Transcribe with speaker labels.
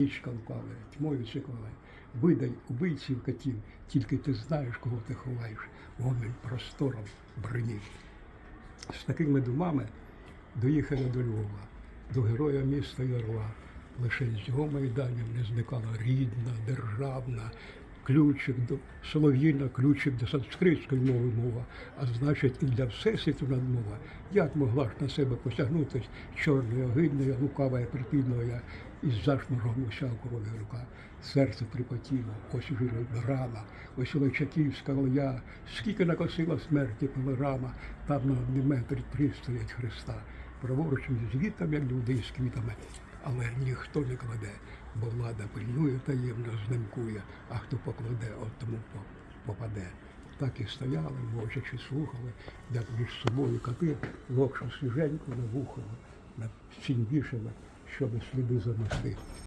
Speaker 1: Нічка впала, тьмою чекала. Видай убийців котів, тільки ти знаєш, кого ти ховаєш. Гомель простором бринів. З такими думами доїхали до Львова, до героя міста Ярла. Лише з його майданів не зникала рідна, державна, ключик до солов'їна, ключик до санскритської мови мова, а значить і для всесвіту надмова. Як могла ж на себе посягнутись чорною, огидною, лукавою, припільною, із зашморгом уся крові рука. Серце трепотіло, ось уже рана, ось Личаківська лоя, скільки накосила смерті пилорама, там на одним метрі три стоять Христа. Праворуч звітом, як люди із квітами, але ніхто не кладе, бо влада пильнує таємно знимкує, а хто покладе, от тому попаде. Так і стояли, мовчачи слухали, як між собою коти локшу свіженьку на вухо, на сінь вішали, щоб сліди замести.